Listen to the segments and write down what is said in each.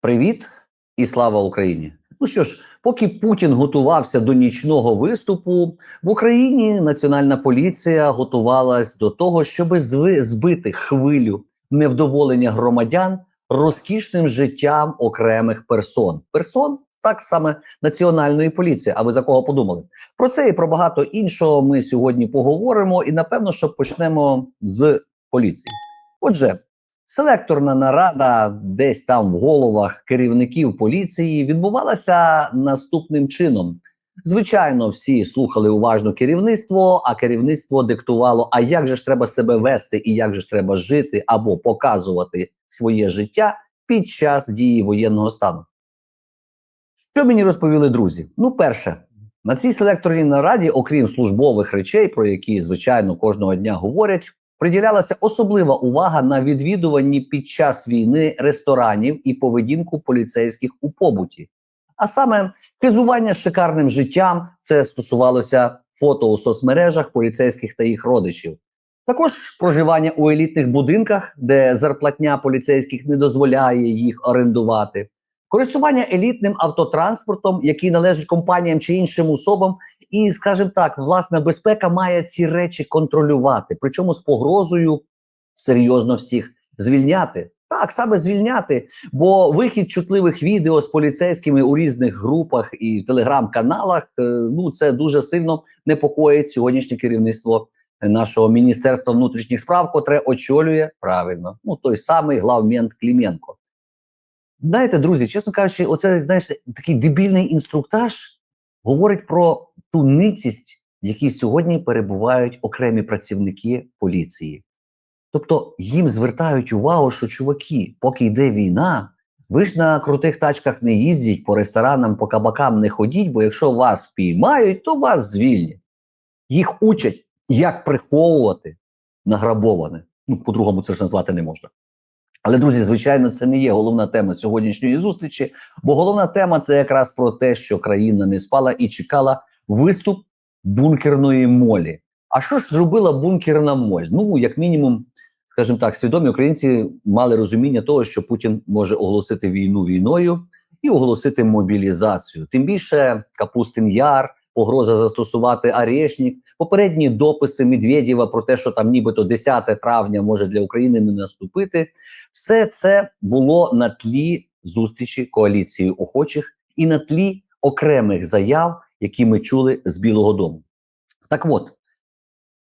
Привіт і слава Україні! Ну що ж, поки Путін готувався до нічного виступу, в Україні національна поліція готувалась до того, щоб збити хвилю невдоволення громадян розкішним життям окремих персон. Персон так саме національної поліції. А ви за кого подумали? Про це і про багато іншого ми сьогодні поговоримо. І напевно, що почнемо з поліції. Отже, селекторна нарада десь там в головах керівників поліції відбувалася наступним чином. Звичайно, всі слухали уважно керівництво, а керівництво диктувало: а як же ж треба себе вести, і як же ж треба жити або показувати своє життя під час дії воєнного стану. Що мені розповіли друзі? Ну, перше, на цій селекторній нараді, окрім службових речей, про які звичайно кожного дня говорять, приділялася особлива увага на відвідуванні під час війни ресторанів і поведінку поліцейських у побуті. А саме хизування шикарним життям це стосувалося фото у соцмережах поліцейських та їх родичів. Також проживання у елітних будинках, де зарплатня поліцейських не дозволяє їх орендувати, користування елітним автотранспортом, який належить компаніям чи іншим особам, і, скажімо так, власна безпека має ці речі контролювати, причому з погрозою серйозно всіх звільняти. Так, саме звільняти, бо вихід чутливих відео з поліцейськими у різних групах і телеграм-каналах, е, ну це дуже сильно непокоїть сьогоднішнє керівництво нашого міністерства внутрішніх справ, котре очолює правильно. Ну той самий главмент Кліменко. Знаєте, друзі, чесно кажучи, оце знаєш, такий дебільний інструктаж говорить про ту ницість, в якій сьогодні перебувають окремі працівники поліції. Тобто їм звертають увагу, що чуваки, поки йде війна, ви ж на крутих тачках не їздіть, по ресторанам, по кабакам не ходіть, бо якщо вас впіймають, то вас звільнять. Їх учать, як приховувати награбоване. Ну, по-другому це ж назвати не можна. Але, друзі, звичайно, це не є головна тема сьогоднішньої зустрічі, бо головна тема це якраз про те, що країна не спала і чекала виступ бункерної молі. А що ж зробила бункерна моль? Ну, як мінімум, скажімо так, свідомі українці мали розуміння того, що Путін може оголосити війну війною і оголосити мобілізацію. Тим більше Капустин Яр, погроза застосувати арешник, попередні дописи Медведєва про те, що там нібито 10 травня може для України не наступити. Все це було на тлі зустрічі коаліції охочих і на тлі окремих заяв, які ми чули з Білого Дому. Так от.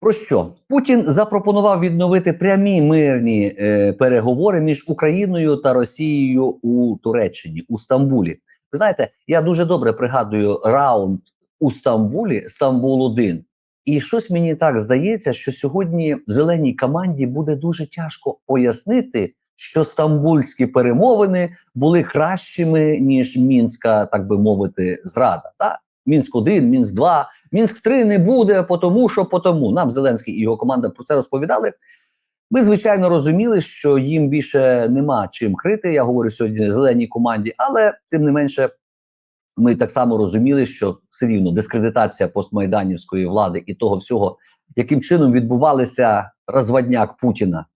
Про що Путін запропонував відновити прямі мирні е, переговори між Україною та Росією у Туреччині у Стамбулі? Ви знаєте, я дуже добре пригадую раунд у Стамбулі, Стамбул 1 і щось мені так здається, що сьогодні зеленій команді буде дуже тяжко пояснити, що стамбульські перемовини були кращими ніж мінська, так би мовити, зрада. Так? Мінськ 1 Мінськ 2 Мінськ 3 не буде, потому що потому. Нам Зеленський і його команда про це розповідали. Ми, звичайно, розуміли, що їм більше нема чим крити. Я говорю сьогодні зеленій команді, але тим не менше, ми так само розуміли, що все рівно дискредитація постмайданівської влади і того всього, яким чином відбувалися розводняк Путіна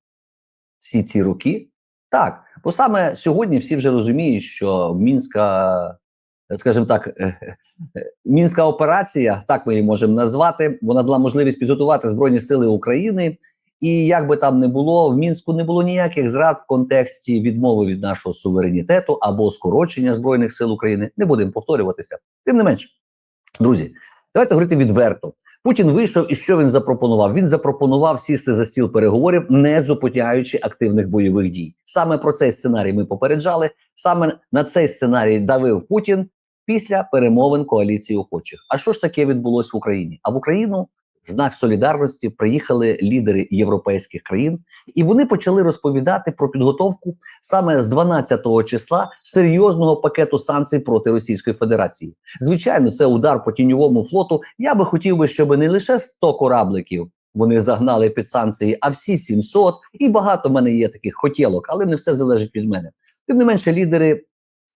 всі ці роки. Так, бо саме сьогодні всі вже розуміють, що мінська, скажімо так, е, е, мінська операція, так ми її можемо назвати, вона дала можливість підготувати Збройні Сили України. І як би там не було, в мінську не було ніяких зрад в контексті відмови від нашого суверенітету або скорочення збройних сил України. Не будемо повторюватися. Тим не менше, друзі, давайте говорити відверто. Путін вийшов і що він запропонував? Він запропонував сісти за стіл переговорів, не зупиняючи активних бойових дій. Саме про цей сценарій ми попереджали. Саме на цей сценарій давив Путін після перемовин коаліції охочих. А що ж таке відбулось в Україні? А в Україну в знак солідарності приїхали лідери європейських країн, і вони почали розповідати про підготовку саме з 12-го числа серйозного пакету санкцій проти Російської Федерації. Звичайно, це удар по тіньовому флоту. Я би хотів би, щоб не лише 100 корабликів вони загнали під санкції, а всі 700. І багато в мене є таких хотілок, але не все залежить від мене. Тим не менше, лідери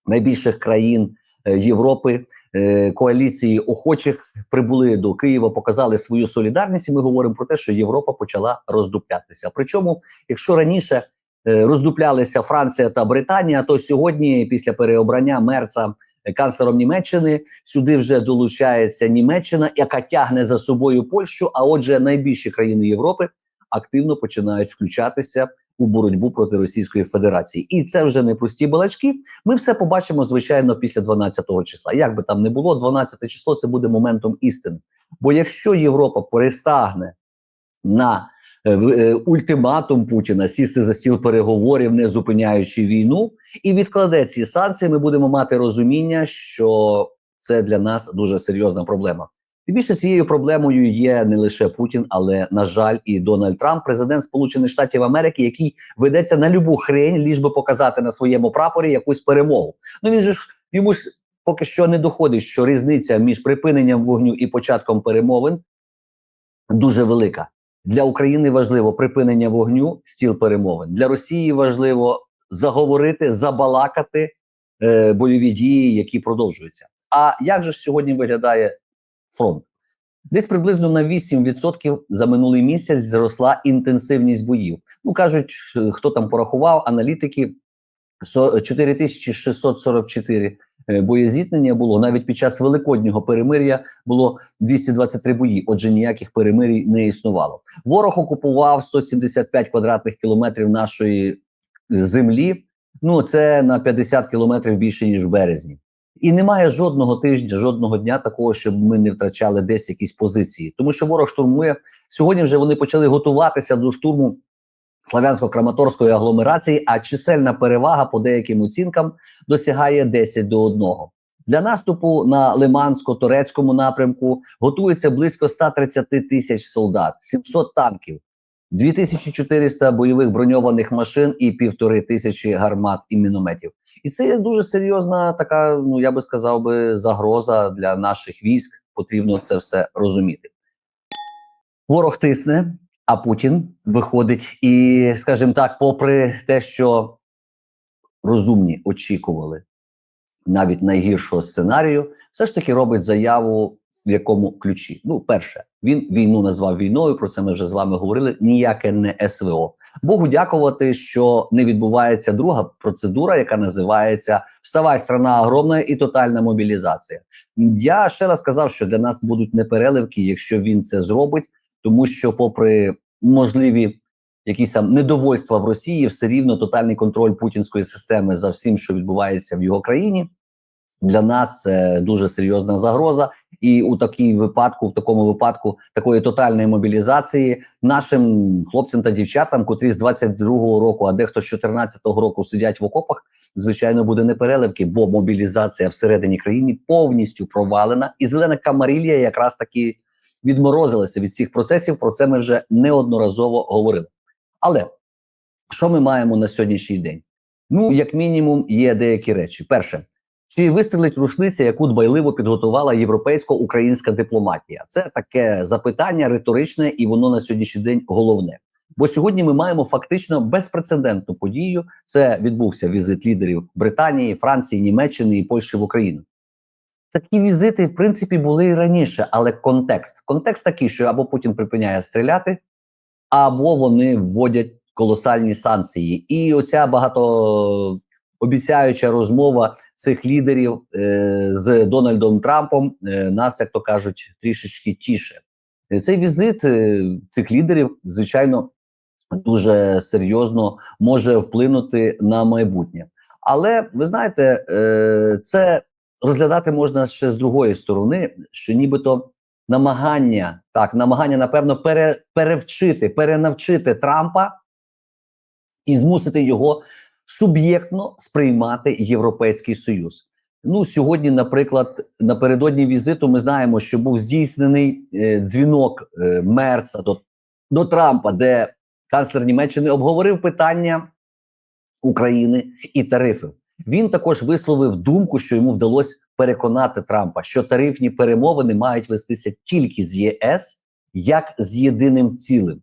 найбільших країн. Е, Європи е, коаліції охочих прибули до Києва, показали свою солідарність. і Ми говоримо про те, що Європа почала роздуплятися. Причому, якщо раніше е, роздуплялися Франція та Британія, то сьогодні, після переобрання Мерца канцлером Німеччини, сюди вже долучається Німеччина, яка тягне за собою Польщу. А отже, найбільші країни Європи активно починають включатися у боротьбу проти Російської Федерації, і це вже не прості балачки. Ми все побачимо звичайно після 12 числа. Як би там не було, 12 число це буде моментом істини. Бо якщо Європа перестагне на е, е, ультиматум Путіна сісти за стіл переговорів, не зупиняючи війну, і відкладе ці санкції, ми будемо мати розуміння, що це для нас дуже серйозна проблема. Більше цією проблемою є не лише Путін, але на жаль, і Дональд Трамп, президент Сполучених Штатів Америки, який ведеться на любу хрень, ліж би показати на своєму прапорі якусь перемогу. Ну він же ж йому ж поки що не доходить, що різниця між припиненням вогню і початком перемовин дуже велика. Для України важливо припинення вогню, стіл перемовин. Для Росії важливо заговорити, забалакати е, бойові дії, які продовжуються. А як же ж сьогодні виглядає фронт? Десь приблизно на 8% за минулий місяць зросла інтенсивність боїв. Ну кажуть, е, хто там порахував, аналітики со- 4644 е, боєзіткнення було навіть під час великоднього перемир'я було 223 бої. Отже, ніяких перемирій не існувало. Ворог окупував 175 квадратних кілометрів нашої е, землі. Ну це на 50 кілометрів більше ніж в березні. І немає жодного тижня, жодного дня такого, щоб ми не втрачали десь якісь позиції, тому що ворог штурмує сьогодні. Вже вони почали готуватися до штурму славянсько-краматорської агломерації, а чисельна перевага по деяким оцінкам досягає 10 до 1. Для наступу на Лимансько-турецькому напрямку готується близько 130 тисяч солдат, 700 танків, 2400 бойових броньованих машин і півтори тисячі гармат і мінометів. І це є дуже серйозна така, ну я би сказав би, загроза для наших військ. Потрібно це все розуміти. Ворог тисне, а Путін виходить і, скажімо так, попри те, що розумні очікували навіть найгіршого сценарію, все ж таки робить заяву в якому ключі. Ну, перше, він війну назвав війною. Про це ми вже з вами говорили. Ніяке не СВО. Богу дякувати, що не відбувається друга процедура, яка називається Вставай, страна огромна і тотальна мобілізація. Я ще раз сказав, що для нас будуть непереливки, якщо він це зробить, тому що, попри можливі якісь там недовольства в Росії, все рівно тотальний контроль путінської системи за всім, що відбувається в його країні. Для нас це дуже серйозна загроза, і у такій випадку, в такому випадку, такої тотальної мобілізації нашим хлопцям та дівчатам, котрі з 22-го року, а дехто з 14-го року сидять в окопах, звичайно, буде непереливки, бо мобілізація всередині країни повністю провалена, і зелена камарілія якраз таки відморозилася від цих процесів. Про це ми вже неодноразово говорили. Але що ми маємо на сьогоднішній день? Ну, як мінімум, є деякі речі. Перше, чи вистрілить рушниця, яку дбайливо підготувала європейсько-українська дипломатія? Це таке запитання риторичне, і воно на сьогоднішній день головне. Бо сьогодні ми маємо фактично безпрецедентну подію. Це відбувся візит лідерів Британії, Франції, Німеччини і Польщі в Україну. Такі візити, в принципі, були і раніше, але контекст. Контекст такий, що або Путін припиняє стріляти, або вони вводять колосальні санкції. І оця багатообіцяюча розмова цих лідерів е, з Дональдом Трампом е, нас, як то кажуть, трішечки тіше. Е, Цей візит цих лідерів, звичайно, дуже серйозно може вплинути на майбутнє. Але ви знаєте, це розглядати можна ще з другої сторони, що нібито намагання, так, намагання, напевно, пере, перевчити, перенавчити Трампа і змусити його суб'єктно сприймати Європейський Союз. Ну, сьогодні, наприклад, напередодні візиту, ми знаємо, що був здійснений е, дзвінок е, Мерца до, до Трампа, де канцлер Німеччини обговорив питання України і тарифів. Він також висловив думку, що йому вдалося переконати Трампа, що тарифні перемовини мають вестися тільки з ЄС як з єдиним цілим.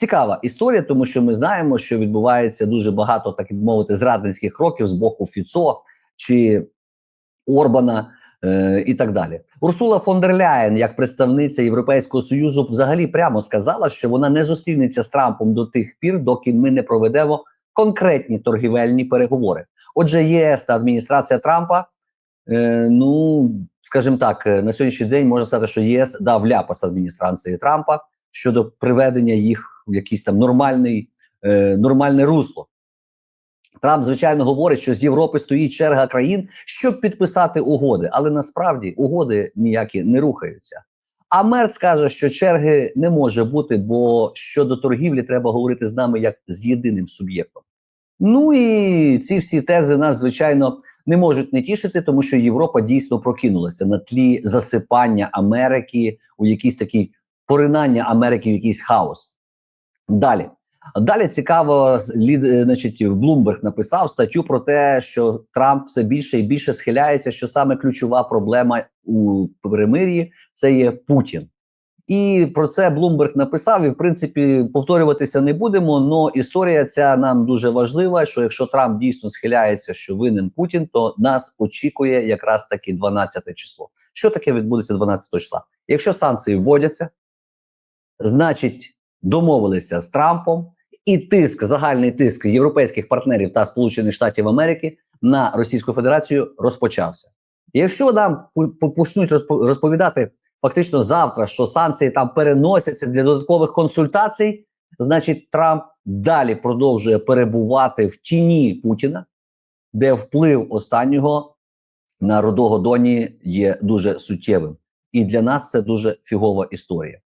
Цікава історія, тому що ми знаємо, що відбувається дуже багато, так би мовити, зрадницьких кроків з боку Фіцо чи Орбана е, і так далі. Урсула фон дер Ляєн, як представниця Європейського союзу, взагалі прямо сказала, що вона не зустрінеться з Трампом до тих пір, доки ми не проведемо конкретні торгівельні переговори. Отже, ЄС та адміністрація Трампа, е, ну скажімо так, е, на сьогоднішній день можна сказати, що ЄС дав ляпас адміністрації Трампа щодо приведення їх в якийсь там нормальний, е, нормальне русло. Трамп, звичайно, говорить, що з Європи стоїть черга країн, щоб підписати угоди, але насправді угоди ніякі не рухаються. А Мерц каже, що черги не може бути, бо щодо торгівлі треба говорити з нами як з єдиним суб'єктом. Ну і ці всі тези нас, звичайно, не можуть не тішити, тому що Європа дійсно прокинулася на тлі засипання Америки у якийсь такий поринання Америки в якийсь хаос. Далі. Далі цікаво, лід, е, значить, Блумберг написав статтю про те, що Трамп все більше і більше схиляється, що саме ключова проблема у перемир'ї це є Путін. І про це Блумберг написав. І в принципі повторюватися не будемо. але історія ця нам дуже важлива. Що якщо Трамп дійсно схиляється, що винен Путін, то нас очікує якраз таки 12 число. Що таке відбудеться 12 числа? Якщо санкції вводяться, значить домовилися з Трампом, і тиск, загальний тиск європейських партнерів та Сполучених Штатів Америки на Російську Федерацію розпочався. Якщо нам почнуть розповідати фактично завтра, що санкції там переносяться для додаткових консультацій, значить Трамп далі продовжує перебувати в тіні Путіна, де вплив останнього на рудого доні є дуже суттєвим. І для нас це дуже фігова історія.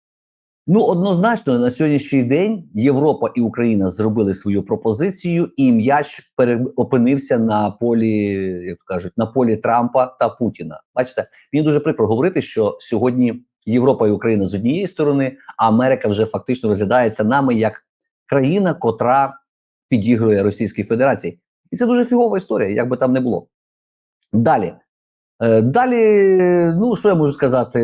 Ну, однозначно, на сьогоднішній день Європа і Україна зробили свою пропозицію, і м'яч опинився на полі, як кажуть, на полі Трампа та Путіна. Бачите, мені дуже прикро говорити, що сьогодні Європа і Україна з однієї сторони, а Америка вже фактично розглядається нами як країна, котра підігрує Російській Федерації, і це дуже фігова історія, як би там не було. Далі, Е, далі, ну що я можу сказати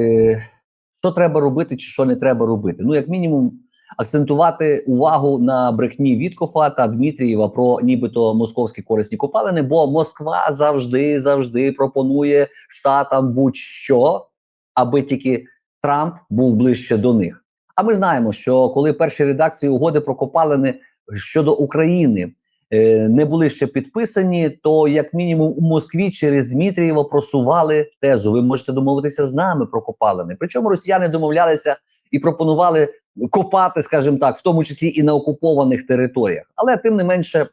що треба робити, чи що не треба робити. Ну, як мінімум, акцентувати увагу на брехні Віткофа та Дмитрієва про нібито московські корисні копалини, бо Москва завжди завжди пропонує штатам будь-що, аби тільки Трамп був ближче до них. А ми знаємо, що коли перші редакції угоди про копалини щодо України не були ще підписані, то як мінімум у Москві через Дмитрієва просували тезу. Ви можете домовитися з нами про копалини. Причому росіяни домовлялися і пропонували копати, скажімо так, в тому числі і на окупованих територіях. Але тим не менше.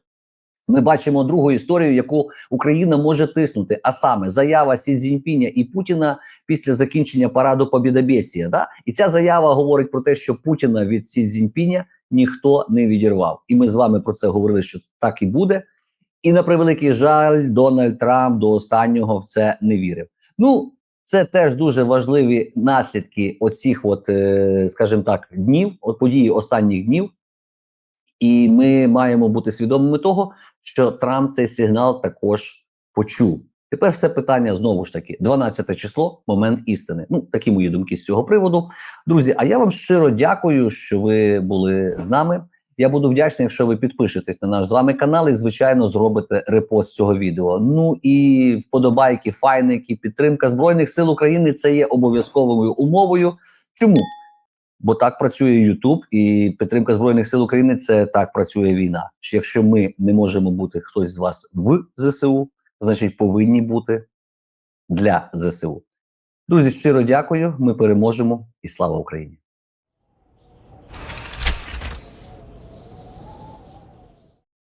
Ми бачимо другу історію, яку Україна може тиснути, а саме заява Сі Цзіньпіня і Путіна після закінчення параду Побідобєсія. Да? І ця заява говорить про те, що Путіна від Сі Цзіньпіня ніхто не відірвав. І ми з вами про це говорили, що так і буде. І на превеликий жаль, Дональд Трамп до останнього в це не вірив. Ну, це теж дуже важливі наслідки оцих, от, е, скажімо так, днів, от події останніх днів. І ми маємо бути свідомими того, що Трамп цей сигнал також почув. Тепер все питання знову ж таки: 12 число, момент істини. Ну, такі мої думки з цього приводу. Друзі, а я вам щиро дякую, що ви були з нами. Я буду вдячний, якщо ви підпишетесь на наш з вами канал і, звичайно, зробите репост цього відео. Ну і вподобайки, файники, підтримка Збройних сил України це є обов'язковою умовою. Чому? Бо так працює Ютуб і підтримка Збройних сил України це так працює війна. Якщо ми не можемо бути хтось з вас в ЗСУ, значить повинні бути для ЗСУ. Друзі, щиро дякую. Ми переможемо і слава Україні!